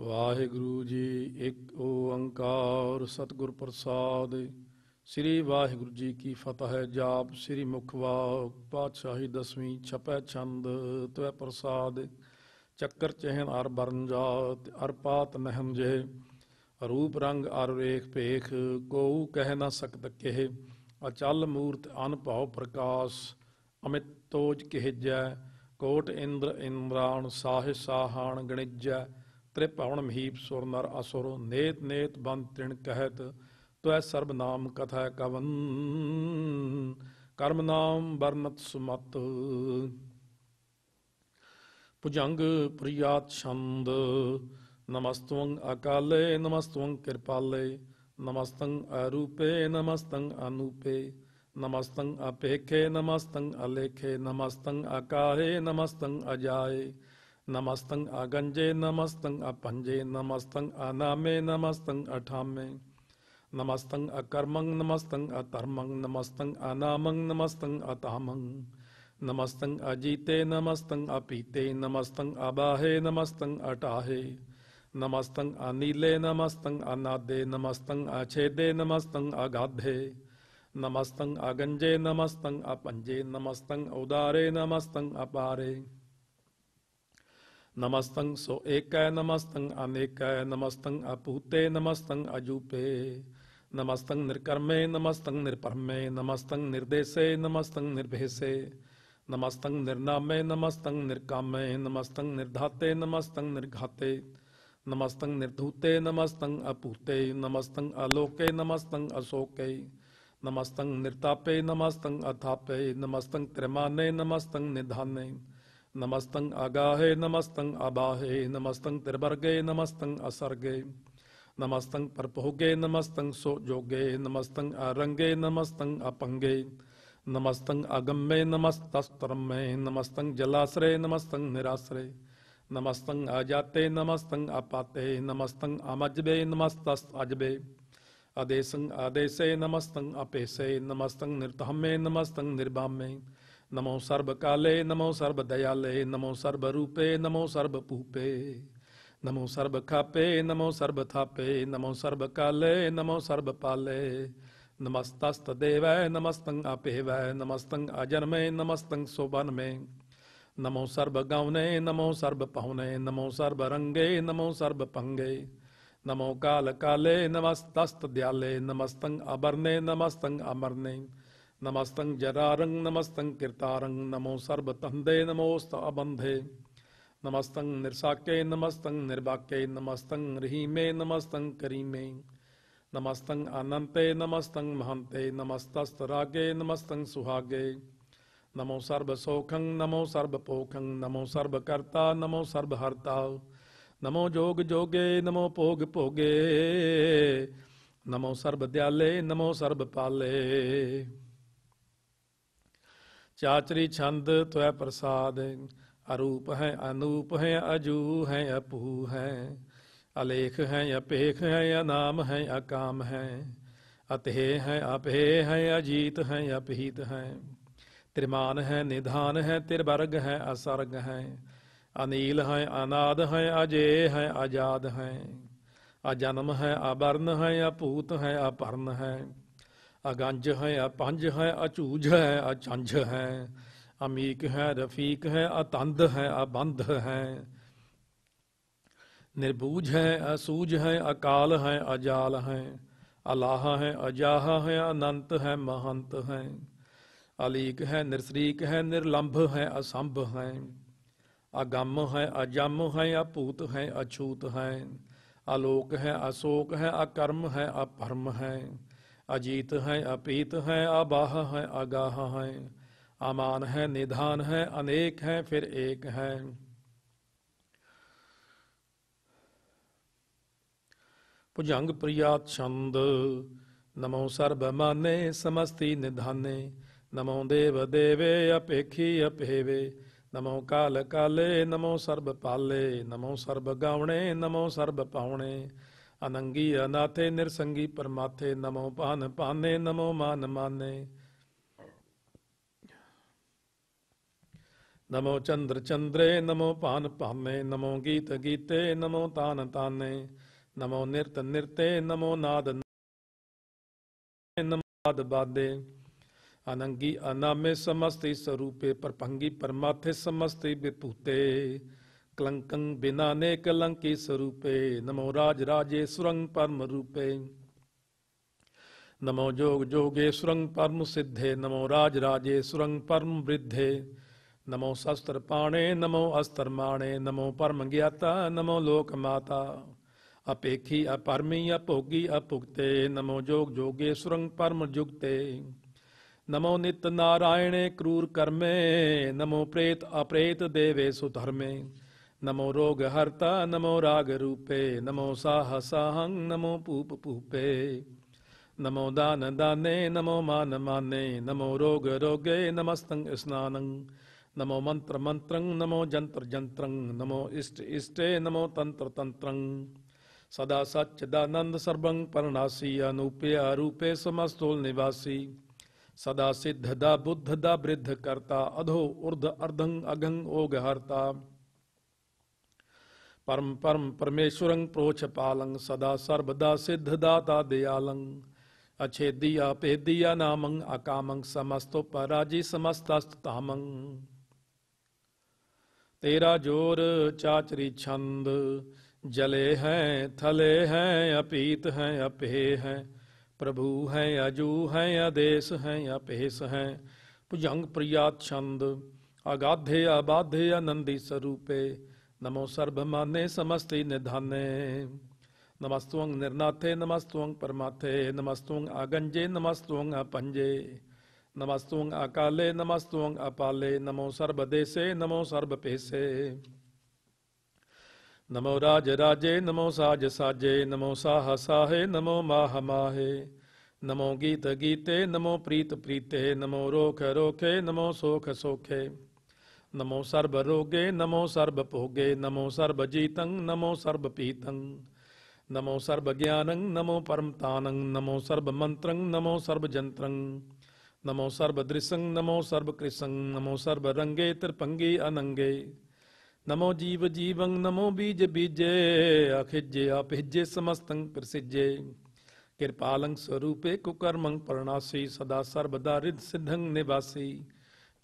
ਵਾਹਿਗੁਰੂ ਜੀ, ਇੱਕ ਓੰਕਾਰ ਸਤਿਗੁਰ ਪ੍ਰਸਾਦ ਸ੍ਰੀ ਵਾਹਿਗੁਰੂ ਜੀ ਕੀ ਫਤਿਹ, ਜਾਪ ਸ੍ਰੀ ਮੁਖਵਾ ਪਾਤਸ਼ਾਹੀ ਦਸਵੀਂ ਛਪੈ ਛੰਦ ਤਵੈ ਪ੍ਰਸਾਦ। ਚੱਕਰ ਚਹਿਨ ਅਰ ਬਰਨ ਜਾਤ, ਅਰ ਪਾਤ ਨਹਮ ਜੇ ਰੂਪ ਰੰਗ ਅਰ ਰੇਖ ਭੇਖ ਕੋਉ ਕਹਿ ਨਾ ਸਕਤ ਕਹਿ। ਅਚਲ ਮੂਰਤ ਅਨਭਉ ਪ੍ਰਕਾਸ਼, ਅਮਿਤ ਤੋਜ ਕਹਿਜੈ। ਕੋਟ ਇੰਦਰ ਇੰਦਰਾਣ ਸਾਹਿ ਸਾਹਾਣ ਗਣਿਜੈ। ਤ੍ਰਿਭਵਨ ਮਹੀਪ ਸੁਰ ਨਰ ਅਸੁਰ, ਨੇਤ ਨੇਤ ਬੰਦ ਤ੍ਰਿਣ ਕਹਿਤ, ਤਵੈ ਸਰਬ ਨਾਮ ਕਥਾ ਕਵਨ। ਕਰਮ ਨਾਮ ਵਰਨਤ ਸੁਮਤ। ਭੁਜੰਗ ਪ੍ਰਿਆਤ ਛੰਦ, ਨਮਸਤਵੰ ਅਕਾਲੇ, ਨਮਸਤਵੰ ਕਿਰਪਾਲੇ। ਨਮਸਤੰ ਅਰੂਪੇ, ਨਮਸਤੰ ਅਨੂਪੇ। ਨਮਸਤੰ ਅਪੇਖੇ, ਨਮਸਤੰ ਅਲੇਖੇ। ਨਮਸਤੰ ਆਕਾਰੇ ਨਮਸਤੰ ਅਜਾਏ। नमस्तंग आगंजे नमस्तंग अपंजे नमस्तंग अनामे नमस्तंग अठामे। नमस्तंग अकर्मंग नमस्तंग अतर्मंग। नमस्तंग अनामंग नमस्तंग अतामंग। नमस्तंग अजीते नमस्तंग अपीते। नमस्तंग अबाहे नमस्तंग अटाहे। नमस्तंग अनीले नमस्तंग अनादे। नमस्तंग अछेदे नमस्तंग अगाधे। नमस्तंग अगंजे नमस्तंग अपंजे। नमस्तंग उदारे नमस्तंग अपारे। नमस्तंग सो एकय नमस्तंग अनेकय नमस्तंग अपूते नमस्तंग अजूपे। नमस्तंग निर्कर्मे नमस्तंग निर्परमे। नमस्तंग निर्देशे नमस्तंग निर्भेसे नमस्तंग निर्नामे नमस्तंग निर्कामे। नमस्तंग निर्धाते नमस्तंग निर्घाते। नमस्तंग निर्धूते नमस्तंग अपूते। नमस्तंग अलोके नमस्तंग अशोके। नमस्तंग निर्तापे नमस्तंग अथापे। नमस्तंग त्रिमाने नमस्तंग निधाने। नमस्तंग आगाहे, नमस्तंग आबाहे, नमस्तंग त्रिवर्गे, नमस्तंग असर्गे, नमस्तंग परपोगे नमस्तंग सो जोगे नमस्तंग अरंगे, नमस्तंग अपंगे, नमस्तंग अगम्मे नमस्तस्तरम्मे नमस्तंग जलाश्रय नमस्तंग निराश्रय नमस्तंग अजाते नमस्तंग अपाते, नमस्तंग अमजबे, नमस्तस्त अजबे अदेशंग आदेशे, नमस्तंग अपेशे, नमस्तंग निर्तहमे नमस्तंग निर्बामे नमो सर्व काले नमो सर्व दयाले नमो सर्व रूपे नमो सर्व पूपे नमो सर्व खापे नमो सर्व थापे नमो सर्व काले नमो सर्व पाले नमस्तस्त देव नमस्तंग अपेव नमस्तंग अजन्मे नमस्तंग शोभन में नमो सर्व गौने नमो सर्व पहुने नमो सर्व रंगे नमो सर्व पंगे नमो काल काले नमस्तस्त दयाले नमस्तंग अबरने नमस्तंग अमरने नमस्तंग जरारंग, नमस्तंग कीर्तारंग, नमो सर्व तंदे नमोस्त निर्साके नमस्तंग निर्वाक्य, नमस्तंग रहीमे, नमस्तंग करीमे। नमस्तंग अनंते नमस्तंग महंते नमस्तस्त रागे नमस्तंग सुहागे। नमो सर्व सोखंग नमो सर्व पोखंग नमो सर्व कर्ता नमो सर्व हर्ता नमो जोग जोगे, नमो भोग भोगे नमो सर्व दयाले नमो सर्व पाले चाचरी छंद त्वय प्रसाद अरूप है अनूप है अजू है अपू है अलेख है अपेख है अनाम है अकाम है अतहे है अपहे है अजीत है अपहित है त्रिमान है निधान है तिरवर्ग है असर्ग है अनिल है अनाद है अजय है अजाद है अजन्म है अवर्ण है अपूत है अपर्ण है अगंज है अपंज है अचूझ है अचंझ है अमीक है रफीक है अतंद है अबंध है निर्बूझ है असूझ है अकाल है अजाल है अलाह है अजाह है अनंत है महंत है अलीक है निरसरीक है निर्लंभ है असंभ है अगम है अजम है अपूत है अछूत है आलोक है अशोक है अकर्म है अपरम है अजीत है, अपीत है, अबाह है अगाह है। अमान है, निधान है, अनेक है, फिर एक है। भुजंग प्रियात छंद, नमो सर्व माने समस्ति निधाने। नमो देव देवे, अपेखी अपेवे। नमो काल काले, नमो सर्व पाले नमो सर्व गावणे नमो सर्व पावणे अनंगी अनाथे निरसंगी परमाथे नमो पान पाने नमो मान माने। नमो चंद्र चंद्रे, नमो पान पाने नमो गीत गीते, नमो तान ताने। नमो नृत नृत्य नमो नाद नमो नाद बादे। अनंगी अनामे समस्ते स्वरूपे, परभंगी परमाथे समस्ते विभूते। कलंकं बिना ने कलंकी स्वरूपे। नमो राज राजे सुरंग परम रूपे नमो जोग जोगे सुरंग परम सिद्धे नमो राज राजे सुरंग परम वृद्धे नमो शस्त्र पाणे नमो अस्त्र माणे नमो परम ज्ञाता नमो लोक माता अपेखी, अपरमी, अपोगी, अपुक्ते। नमो जोग जोगे सुरंग परम जुगते नमो नित नारायणे, क्रूर कर्मे। नमो प्रेत, अप्रेत देवे सुधर्मे नमो रोग हरता, नमो राग रूपे, नमो साह साहं, नमो पूप पूपे। नमो दान दाने, नमो मान माने, नमो रोग रोगे नमस्तं स्नानं। नमो मंत्र मंत्रं, नमो जंत्र जंत्रं, नमो इष्ट इष्टे, नमो तंत्र तंत्रं। सदा सच्चिदानंद सर्वं परनासी, अनूपे अरूपे समस्तोल निवासी। सदा सिद्धदा बुद्धदा वृद्ध करता, अधो ऊर्ध अर्धं अघं ओग हरता। परम परम परमेश्वरं प्रोच पालं सदा सर्वदा सिद्धदाता दयालं अच्छेदिया पेदिया नामं अकामं समस्तो पराजी समस्तस्तमं तेरा ज़ोर चाचरी छंद, जले हैं, थले हैं, अपीत हैं अपे हैं। प्रभु हैं, अजू हैं, अदेश हैं अपेस हैं। भुजंग प्रिया छंद अगाधे अबाधे आनंदी स्वरूपे। नमो सर्वमाने समस्ती निधाने नमस्तुंग निर्नाथे नमस्तुंग परमाथे नमस्तुंग आगंजे नमस्तुंग अपंजे नमस्तुंग अकाले नमस्तुंग अपाले, नमो सर्वदेशे, नमो सर्वपेशे। नमो राज राजे नमो साज साजे नमो साह साहे नमो माह माहे नमो गीत गीते नमो प्रीत प्रीते नमो रोख रोखे नमो सोख सोखे नमो सर्व रोगे नमो सर्व भोगे नमो सर्व जीतं नमो सर्व पीतं नमो सर्वज्ञानं नमो परमतानं नमो सर्वमन्त्रं नमो सर्वजन्त्रं नमो सर्व सर्वदृशं नमो सर्व सर्वकृशं नमो सर्वरङ्गे त्रिपङ्गे अनंगे नमो जीव जीवं नमो बीज बीजे अखिज्ये अभिज्ये समस्तं प्रसिज्ये कृपालं स्वरूपे कुकर्मं परणासी सदा सर्वदा रिद सिद्धं निवासी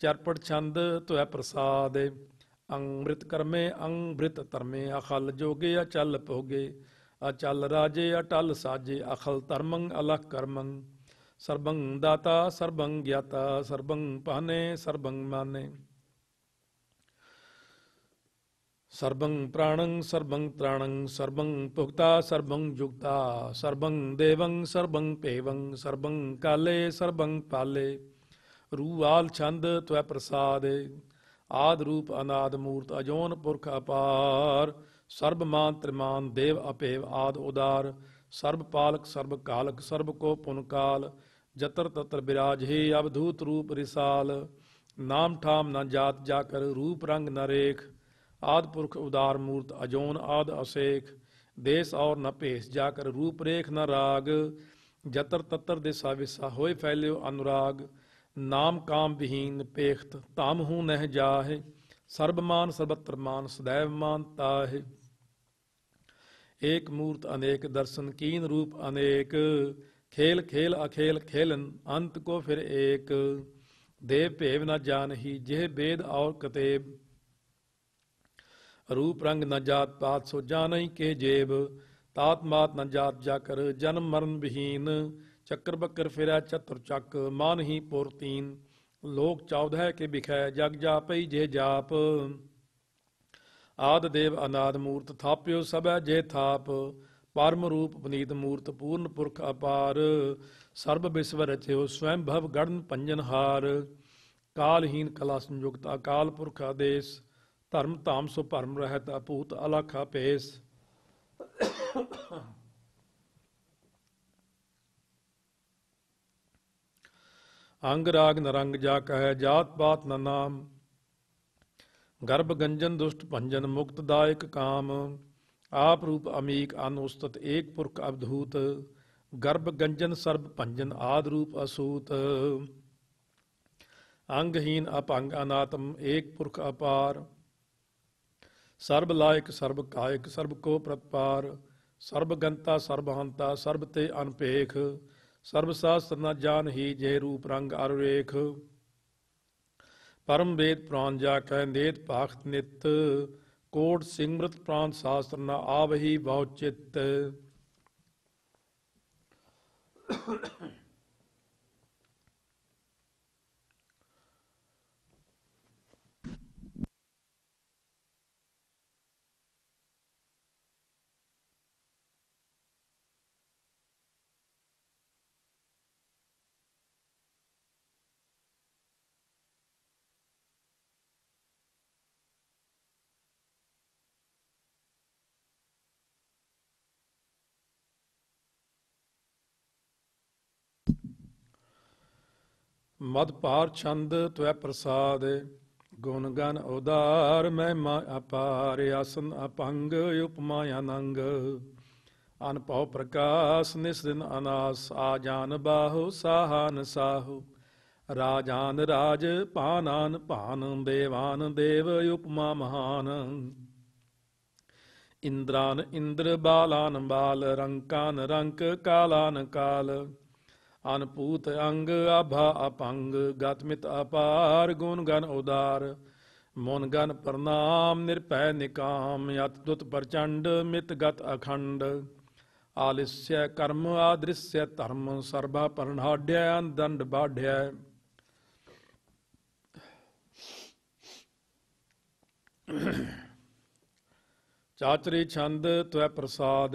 चरपट छंद त्वय प्रसाद। अंमृत कर्मे, अंमृत तरमे, अखल जोगे, अचल पोगे अचल राजे, अटल साजे, अखल धर्मं अलख कर्मं। सर्वं दाता, सर्वं ज्ञाता, सर्वं पाने, सर्वं माने। सर्वं प्राणं, सर्वं त्राणं, सर्वं पुक्ता सर्वं जुक्ता सर्वं देवं, सर्वं पेवं, सर्वं काले, सर्वं पाले रूवाल छंद त्व प्रसाद आद रूप अनाद मूर्त अजोन पुरख अपार सर्वमान त्रिमान देव अपेव आद उदार सर्व पालक सर्व कालक सर्व को पुनकाल जतर तत्र विराज हे अवधूत रूप रिसाल नाम ठाम न जात जाकर रूप रंग न रेख आद पुरख उदार मूर्त अजोन आद असेख देश और न पेश जाकर रूप रेख न राग जतर ततर दिशा विशा होए फैल्यो अनुराग नाम काम विहीन पेख्त ताम हूँ नह जाहे सर्वमान सर्वत्र मान सदैव मानता है एक मूर्त अनेक दर्शन कीन रूप अनेक खेल खेल अखेल खेलन अंत को फिर एक देव भेव न जान ही जेह वेद और कतेब रूप रंग न जात पात सो जान ही के जेब तात मात न जात जाकर जन्म मरण विहीन चक्र ਚੱਕਰ ਬੱਕਰ ਫਿਰੈ ਚਤੁਰ ਚੱਕ ਮਾਨਹੀ ਪੁਰਤੀਨ ਲੋਕ ਚੌਦਹ ਕੇ ਵਿਖੈ, ਜਗ ਜਾਪਈ ਜੇ ਜਾਪ। ਆਦ ਦੇਵ ਅਨਾਦ ਮੂਰਤ ਥਾਪਿਓ ਸਭੈ ਜੇ ਥਾਪ। ਪਰਮ ਰੂਪ ਪਨੀਤ ਮੂਰਤ ਪੂਰਨ ਪੁਰਖ ਅਪਾਰ। ਸਰਬ ਵਿਸਵ ਰਚਿਓ ਸਵੈਮ ਭਵ ਗੜਨ ਪੰਜਨ ਹਾਰ। ਕਾਲਹੀਨ ਕਲਾ ਸੰਯੁਕਤ ਅਕਾਲ ਪੁਰਖ ਆਦੇਸ਼। ਧਰਮ ਧਾਮ ਸੋ ਭਰਮ ਰਹਿਤ ਅਪੂਤ ਅਲਖ ਅਪੇਸ ਅੰਗ ਰਾਗ ਨਰੰਗ ਜਾ ਕਹੈ ਜਾਤ ਪਾਤ ਨ ਨਾਮ। ਗਰਭ ਗੰਜਨ ਦੁਸ਼ਟ ਭੰਜਨ ਮੁਕਤ ਦਾਇਕ ਕਾਮ। ਆਪ ਰੂਪ ਅਮੀਕ ਅਨੁਸਤਤ ਏਕ ਪੁਰਖ ਅਵਧੂਤ ਗਰਭ ਗੰਜਨ ਸਰਬ ਭੰਜਨ ਆਦ ਰੂਪ ਅਸੂਤ। ਅੰਗਹੀਨ ਅਪੰਗ ਅਨਾਤਮ ਏਕ ਪੁਰਖ ਅਪਾਰ। ਸਰਬ ਲਾਇਕ ਸਰਬ ਕਾਇਕ ਸਰਬ ਕੋ ਪ੍ਰਤਪਾਰ। ਸਰਬ ਗੰਤਾ ਸਰਬ ਹੰਤਾ ਸਰਬ ਤੇ ਅਨਪੇਖ। ਸਰਬ ਸਾਸਤਰ ਨ ਜਾਣ ਹੀ ਜੇ ਰੂਪ ਰੰਗ ਅਰ ਰੇਖ। ਪਰਮ ਵੇਦ ਪ੍ਰਾਨ ਜਾ ਕੈ ਨੇਤ ਪਾਖਤ ਨਿਤ। ਕੋਟ ਸਿੰਘਮ੍ਰਿਤ ਪ੍ਰਾਨ ਸਾਸਤਰ ਨ ਆਵਹੀ ਬਹੁ ਚਿਤ। ਮਦ ਭਾਰ ਛੰਦ ਤਵੈ ਪ੍ਰਸਾਦ, ਗੁਣ ਗਨ ਉਦਾਰ ਮਹਿਮਾ ਅਪਾਰ, ਆਸਨ ਅਪੰਗ ਉਪਮਾ ਅਨੰਗ। ਅਨਭਉ ਪ੍ਰਕਾਸ਼ ਨਿਸ ਅਨਾਸ, ਆ ਜਾਨ ਬਾਹੂ ਸਾਹਨ ਸਾਹੂ। ਰਾਜਾਨ ਰਾਜ ਪਾਨਾਨ ਭਾਨ, ਦੇਵਾਨ ਦੇਵ ਉਪਮਾ ਮਹਾਨ। ਇੰਦਰਾਨ ਇੰਦਰ ਬਾਲਾਨ ਬਾਲ, ਰੰਕਾਨ ਰੰਕ ਕਾਲਾਨ ਕਾਲ। अनपूत अंग आभा अपंग, गतमित अपार, गुण गण उदार। मुन गण प्रणाम, निरपय निकाम यतुत प्रचंड, मित गत अखंड। आलिस्य कर्म आदृश्य धर्म, सर्वा प्रणाढ़ दंड बाढ़ चाचरी छंद त्वय प्रसाद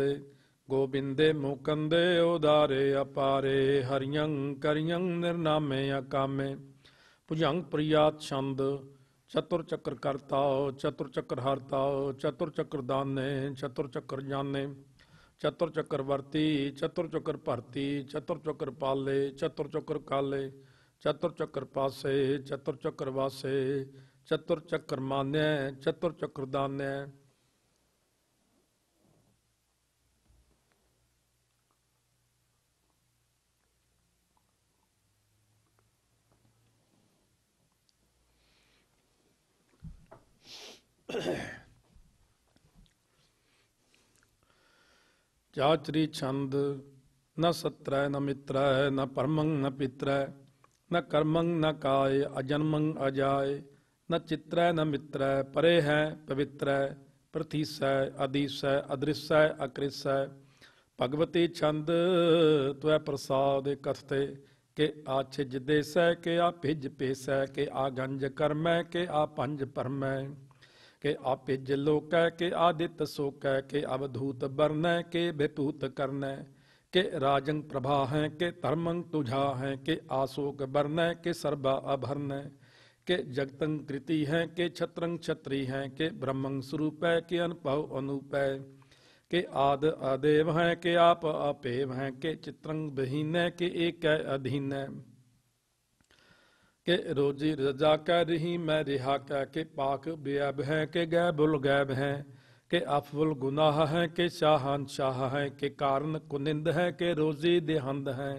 ਗੋਬਿੰਦੇ ਮੁਕੰਦੇ ਉਦਾਰੇ ਅਪਾਰੇ ਹਰਿਯੰ ਕਰਿਯੰ ਨਿਰਨਾਮੇ ਅਕਾਮੇ ਭੁਜੰਗ ਪ੍ਰਿਆਤ ਛੰਦ ਚਤੁਰ ਚੱਕਰ ਕਰਤਾਓ ਚਤੁਰ ਚੱਕਰ ਹਰਤਾਓ ਚਤੁਰ ਚੱਕਰ ਦਾਨੇ ਚਤੁਰ ਚੱਕਰ ਜਾਣੇ ਚਤੁਰ ਚੱਕਰ ਵਰਤੀ ਚਤੁਰ ਚੱਕਰ ਭਰਤੀ ਚਤੁਰ ਚੱਕਰ ਪਾਲੇ ਚਤੁਰ ਚੱਕਰ ਕਾਲੇ ਚਤੁਰ ਚੱਕਰ ਪਾਸੇ ਚਤੁਰ ਚੱਕਰ ਵਾਸੇ ਚਤੁਰ ਚੱਕਰ ਮਾਨੈ ਚਤੁਰ ਚੱਕਰ ਦਾਨੈ चाचरी छंद, न सत्र न मित्र न परमंग, न पित्र न कर्मंग, न काय, अजन्मंग, अजाय, न चित्र न मित्र परे है पवित्र प्रतिशय अदिशय अदृश्य अकृशय भगवती छंद त्वय प्रसाद कथते, के आछिज देश के आ भिज पेश के आ गंज कर्म के आ पंज परमय के अपिजलोक के आदित शोक के अवधूत वर्ण के विपूत कर्ण के राजंग प्रभा हैं, के धर्मंग तुझा हैं, के आशोक वर्ण के सर्वा अभर्ण के जगतंग कृति हैं, के छत्रंग छत्री हैं, के ब्रह्मंग स्वरूप के अनुपव अनुप के आद अदेव हैं, के आप अपेव हैं, के चित्रंग बहीन के एक अधीन है। के रोजी रजा कह रही मैं रिहा कह के पाक बेअब है के गैबुल गैब है के अफुल गुनाह है के शाहन शाह है के कारण कुनिंद है के रोजी देहंद है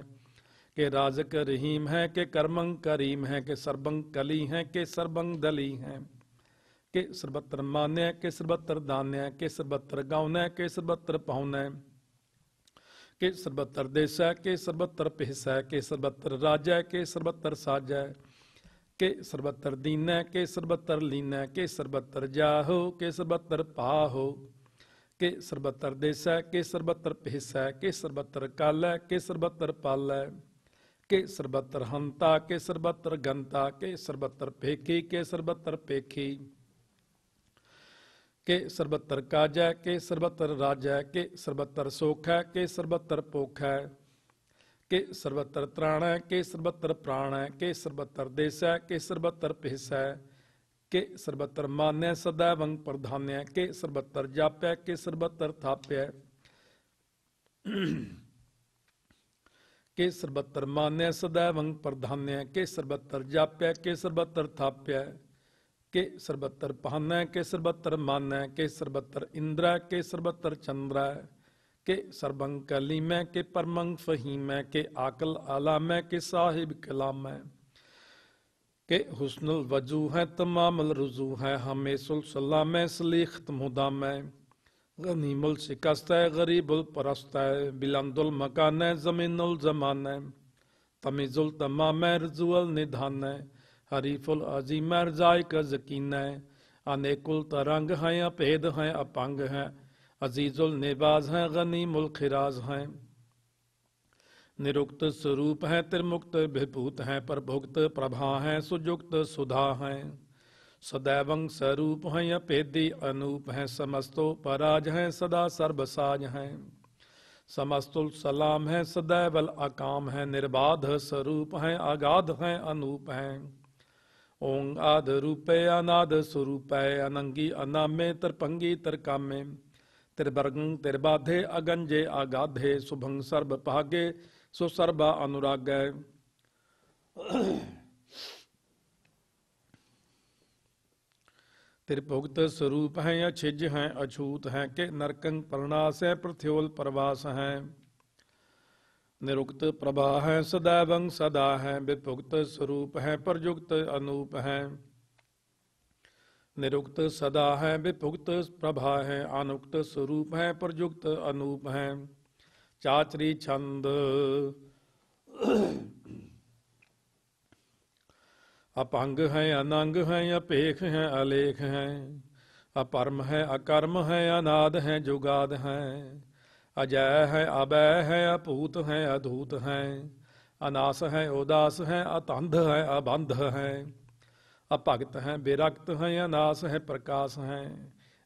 के राजक रहीम है के कर्मंग करीम है के सरबंग कली है के सरबंग दली है के सर्वत्र मान्य के सर्वत्र दान्य के सर्वत्र गाउन के सर्वत्र है के सर्वत्र देश है के सर्वत्र पिहस के सर्वत्र राज के सर्वत्र साज है के सर्वत्र दीन के सर्वत्र लीन के सर्वत्र जाहो के सर्वत्र पाहो के सर्वत्र देश के सर्वत्र पेश के सर्वत्र काल के सर्वत्र पाल के सर्वत्र हंता के सर्वत्र गंता के सर्वत्र फेखी के सर्वत्र पेखी के सर्वत्र काज के सर्वत्र राज के सर्वत्र सोख के सर्वत्र पोख है के सर्वत्र त्राण है के सर्वत्र प्राण है के सर्वत्र देश है के सर्वत्र पिस के सर्वत्र मान्य सदैव अंग प्रधान्य के सर्वत्र जाप्य है के सर्वत्र थाप्य है के सर्वत्र मान्य सदैव अंग प्रधान्य के सर्वत्र जाप्य है के सर्वत्र थाप्य है के सर्वत्र पहन है के सर्वत्र मान्य है के सर्वत्र इंद्र है के सर्वत्र चंद्र है के सरबंग कली मैं, के परमंग फहीम के आकल आला मैं, के साहिब कलाम मैं। के हुसनुल वज़ू है, तमामल रुजू है, हमें सुलसला मैं, सलीखत मुदा मैं। गनीमुल शिकस्त है, गरीबुल परस्त है, बिलंदुल मकान है, जमीनुल जमान है। तमीजुल तमाम है रजुअल निधान है। हरीफुल अजीम है रजाय का जकीन है। अनेकुल तरंग हैं अपेद हैं, अपंग हैं। अजीजुल निबाज हैं, गनीमुल खिराज हैं। निरुक्त स्वरूप है, त्रिमुक्त विभूत है, प्रभुक्त प्रभा है, सुजुक्त सुधा है। सदैवं स्वरूप है अपेदी अनूप है, समस्तो पराज हैं, सदा सर्वसाज हैं। समस्तुल सलाम है, सदैवल अकाम है, निर्बाध स्वरूप है अगाध है, अनूप है। ओंग आध रूपे अनाद स्वरूप है अनंगी, अनामे, तरपंगी, तरकामे। त्रिवर्गं त्रिबाधे अगंजे आगाधे शुभंग सर्व पागे सो सर्वा अनुराग। त्रिभुक्त स्वरूप हैं अछिज हैं, अछूत हैं, के नरकंग प्रणास है पृथ्योल प्रवास हैं। निरुक्त प्रभा है, सदैवं सदा है, विभुक्त स्वरूप है, प्रयुक्त अनूप है। निरुक्त सदा है, विभुक्त प्रभा है, अनुक्त स्वरूप है, प्रयुक्त अनूप है। चाचरी छंद। अपंग है, अनंग है, अपेख है, अलेख है। अपरम है, अकर्म है, अनाद है, जुगाद है। अजय है, अभय है, अपूत है, अधूत है। अनास है, उदास है, अतंध है, अबंध है। अभगत हैं विरक्त हैं अनास है प्रकाश हैं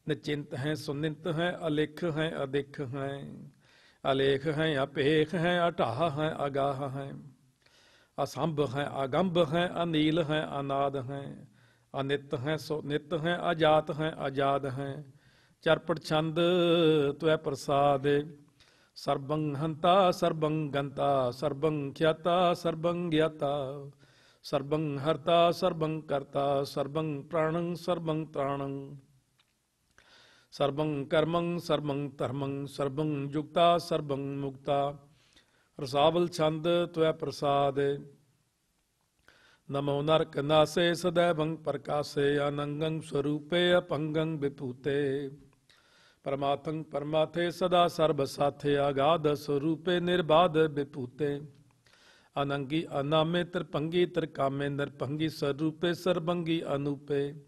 निचिंत हैं सुनिंत हैं अलिख हैं अधिक हैं अलेख हैं अपेख हैं अटाह हैं अगाह हैं असंभ हैं अगम्भ हैं अनील हैं अनाद हैं अनित हैं सुनित हैं अजात हैं अजाद हैं चरपट छंद त्व प्रसाद सर्वं हंता सर्वं गंता सर्वं ख्याता सर्वं ज्ञाता सर्वं हर्ता सर्वं कर्ता सर्वं प्राणं सर्वं त्राणं सर्वं कर्मं सर्वं धर्मं सर्वं युक्ता सर्वं मुक्ता रसावल छंद त्वै प्रसाद नमो नरक नासे सदैवं प्रकाशे अनंगं स्वरूपे अपंगं विभूते परमाथं परमाथे सदा सर्व साथे अगाध स्वरूपे निर्बाध विभूते अनंगी अनामे त्रिपंगी त्रिकामे नरपंगी स्वरूपे सर्वंगी अनूपे।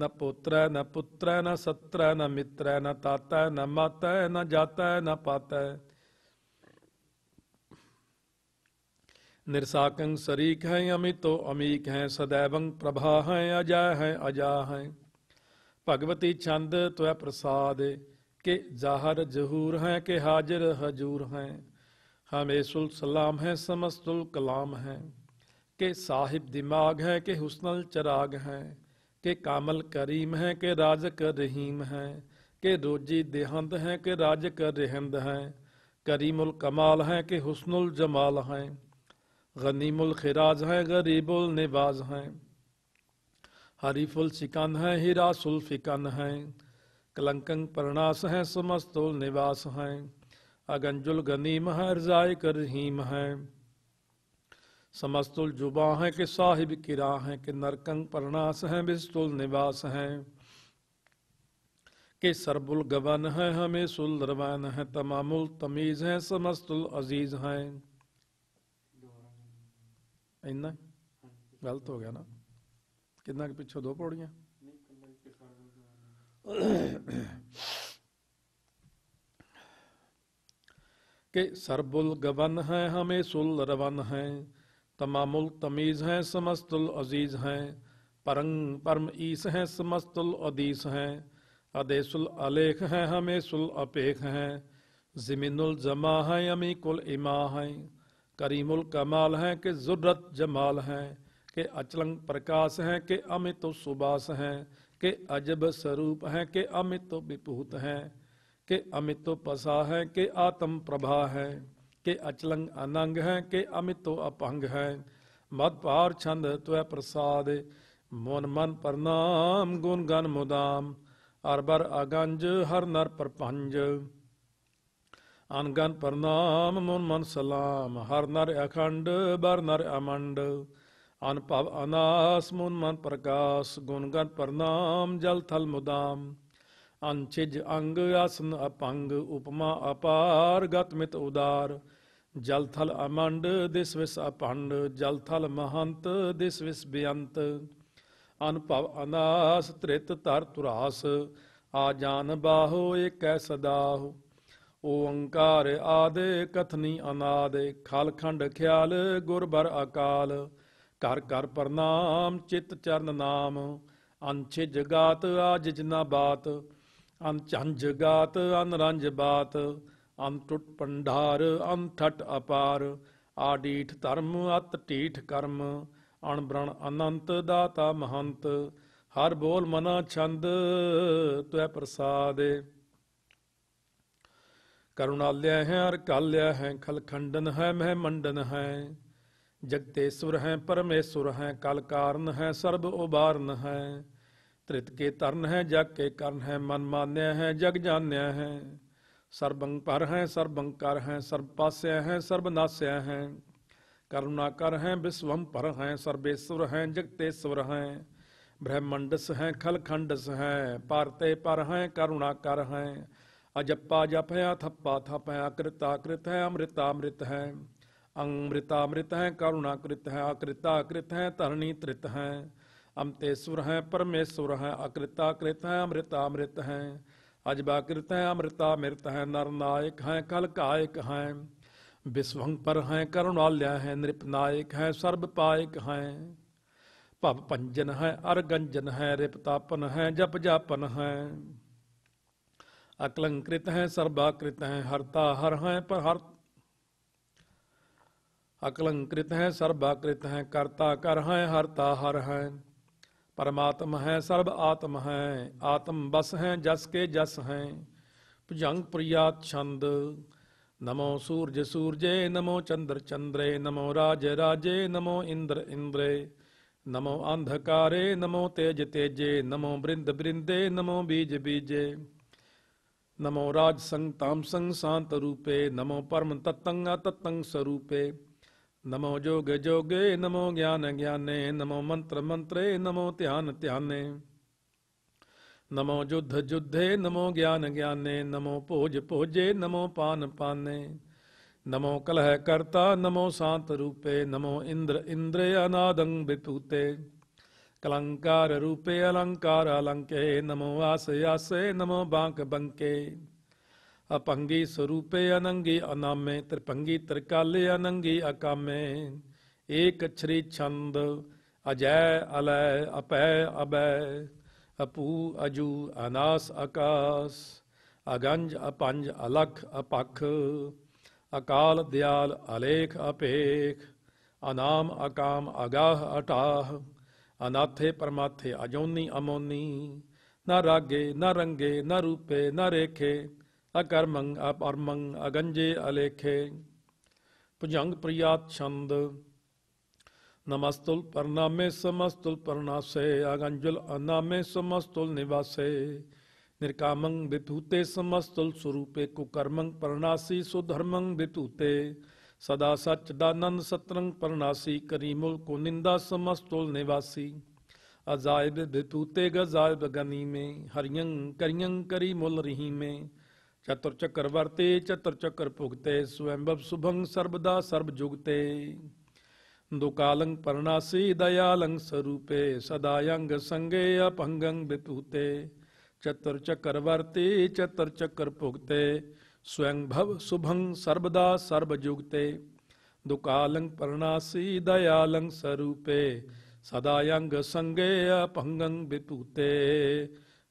न पुत्र न पुत्र, न सत्र, न मित्र, न ताता, न माता, न जाता, न पाता। निर्साकं शरीक है, अमितो अमीक है, सदैव प्रभा है अजय है, अजा है। भगवती छंद त्व प्रसाद। के जाहर जहूर हैं, के हाजिर हजूर हैं। हमें सुल सलाम है समस्तुल कलाम है। के साहिब दिमाग है, के हुस्नल चराग हैं। के कामल करीम है, के राज कर रहीम है। के रोजी देहंद है, के राज कर रहंद है। करीमुल कमाल है, के हुस्नुल जमाल है। गनीमुल खिराज है, गरीबुल निबाज है। हरीफुल शिकन है, हिरासुल फिकन है। कलंकंग परनास है समस्तुल निवास है। अगंजुल गनीम है रजाय कर रहीम है। समस्तुल जुबा है कि साहिब किरा है, कि नरकंग परनास है, बिस्तुल निवास है। कि सरबुल गवन है, हमें सुल रवान है, तमामुल तमीज है, समस्तुल अज़ीज़ है। इन्ना? गलत हो गया ना। कितना के पीछे दो पौड़ियाँ? के सरबुल गवन है, हमें सुल रवन है। तमामुल तमीज़ हैं, समस्तुल अज़ीज़ हैं। परंग, परम ईस हैं, समस्तुल अदीस हैं। अदेसुल अलेख हैं हमेशुल अपेख हैं। ज़मीनुल जमा हैं यमी कुल इमा हैं। करीमुल कमाल हैं, कि जुर्रत जमाल हैं। के अचलंग प्रकाश हैं, के अमित सुबास हैं। के अजब स्वरूप हैं, के अमित विभूत हैं। के अमितो पसा है, के आत्म प्रभा है, के अचलंग अनंग है, के अमितो अपंग है। मद पार छंद त्वे प्रसाद, मोन मन प्रणाम गुण गण मुदाम अरबर अगंज, हर नर प्रपंज अनगन प्रणाम मुन मन सलाम, हर नर अखंड, बर नर अमंड। अनपव अनास, मुन मन प्रकाश गुणगन प्रणाम जल थल मुदाम। ਮੁਦਾਮ ਅੰਗ ਆਸਨ ਅਪੰਗ, ਉਪਮਾ ਅਪਾਰ ਗਤਮਿਤ ਉਦਾਰ। ਜਲ ਥਲ ਅਮੰਡ, ਦਿਸ ਵਿਸ ਅਪੰਡ। ਜਲ ਥਲ ਮਹੰਤ, ਦਿਸ ਵਿਸ ਬੇਅੰਤ ਅਨਭਵ ਅਨਾਸ, ਤ੍ਰਿਤ ਧਰ ਤੁਰਾਸ। ਆ ਜਾਨ ਬਾਹੋ, ਏਕੈ ਸਦਾਹੁ। ਓੰਕਾਰ ਆਦੇ, ਕਥਨੀ ਅਨਾਦ। ਖਲਖੰਡ ਖਿਆਲ ਗੁਰਬਰ ਅਕਾਲ। ਕਰ ਘਰ ਪ੍ਰਨਾਮ ਚਿਤ ਚਰਨ ਨਾਮ। ਅੰਛੇ ਜਗਾਤ ਆਜ ਜਿਨਾ ਬਾਤ। ਅਨਚੰਜ ਗਾਤ ਅਨਰੰਜ ਬਾਤ, ਅਨ ਟੁੱਟ ਪੰਡਾਰ ਅਨ ਠਟ ਅਪਾਰ ਆਡੀਠ ਧਰਮ, ਅਤ ਢੀਠ ਕਰਮ ਅਣਬ੍ਰਣ ਅਨੰਤ, ਦਾਤਾ ਮਹੰਤ, ਹਰ ਬੋਲ ਮਨਾ ਛੰਦ ਤੁੈ ਪ੍ਰਸਾਦੇ। ਕਰੁਣਾਲਿਆ ਹੈ, ਅਰ ਕਾਲਿਆ ਹੈ ਖਲਖੰਡਨ ਹੈ, ਮਹਿ ਮੰਡਨ ਹੈ। ਜਗਤੇਸ਼ਵਰ ਹੈ ਪਰਮੇਸ਼ਵਰ ਹੈ, ਕਲ ਕਾਰਨ ਹੈ, ਸਰਬ ਉਬਾਰਨ ਹੈ। त्रित के तरन है जग के कर्ण है मन मान्य है जग जान्य है सर्वंग पर हैं सर्वंकर हैं सर्वपास्य हैं सर्वनाश्य हैं करुणाकर हैं विश्वम पर हैं सर्वेश्वर हैं जगतेश्वर हैं ब्रह्मंडस हैं खलखंडस हैं पारते पर हैं करुणा कर हैं अजप्पा जप है अथप्पा थप है अकृताकृत है अमृतामृत है अमृतामृत है करुणाकृत है अकृताकृत है तरणी त्रित हैं अमतेश्वर हैं, परमेश्वर हैं, अकृताकृत हैं, अमृतामृत हैं। अजबाकृत हैं, अमृतामृत हैं नर नायक हैं कल कायक हैं विश्वंकर हैं, करुणालय हैं, नृपनायक हैं, सर्वपायक हैं। पव पंजन हैं, अरगंजन हैं, रिपतापन हैं जप जापन हैं। अकलंकृत हैं, सर्वाकृत हैं हरता हर हैं पर हर अकलंकृत हैं, सर्वाकृत हैं कर्ता कर हैं हरता हर हैं। परमात्म है सर्व आत्म है आत्म बस हैं जस के जस हैं भुजंग प्रिया छंद नमो सूर्य सूर्ये नमो चंद्र चंद्रे नमो राजे राजे नमो इंद्र इंद्रे नमो अंधकारे नमो तेज तेजे नमो बृंद बृंदे नमो बीज बीजे नमो राज संग ताम संग शांत रूपे नमो परम तत्तंग तत्तंग स्वरूपे नमो जोग जोगे, नमो ज्ञान ज्ञाने, नमो मंत्र मंत्रे, नमो ध्यान ध्याने। नमो युद्ध युद्धे नमो ज्ञान ज्ञाने, नमो भोज भोजे नमो पान पाने। नमो कलह कर्ता, नमो शांत रूपे, नमो इंद्र इंद्रे अनादंग विपूते कलंकार रूपे, अलंकार अलंके, नमो आस यासे नमो बांक बंके। अपंगे स्वरूपे अनंगे अनामे, त्रिपंगी त्रिकाले अनंगे अकामे। एक छ्री छंद अजय अलय अपय अभय अपू, अजू, अनास अकाश अगंज, अपंज, अलख, अपख, अकाल, दयाल, अलेख, अपेख, अनाम, अकाम, अगाह, अटाह, अनाथे, परमाथे, अजोनी, अमोनी। न रागे, न रंगे, न रूपे, न रेखे अकर्मंग अपरमंग अगंजे अलेखे पुजंग प्रिया छंद नमस्तुल परनामे समस्तुल परनासे अगंजुल अनामे समस्तुल निवासे निर्कामंग विभूते समस्तुल स्वरूपे कुकर्मंग परनासी सुधर्मंग विभूते सदा सच्चदानंद सत्रंग परनासी करीमुल को निंदा समस्तुल निवासी अजायब दितुते गजायब गनी में हरियंग करियंग करीमुल रही चतुर्चक्र वर्ते, चतुर्चक्र पुगते, स्वयंभव शुभंग सर्वदा सर्वजुगते। दुकालंग परनासी दयालंग स्वरूपे, सदायंग संगे अपहंगंग विपूते चतुर्चक्रवर्ती चतुर्चक्र पुगते, स्वयंभव शुभंग सर्वदा सर्व जुगते दुकालंग परनासी दयालंग स्वरूपे, सदायंग संगे अपहंगंग विपूते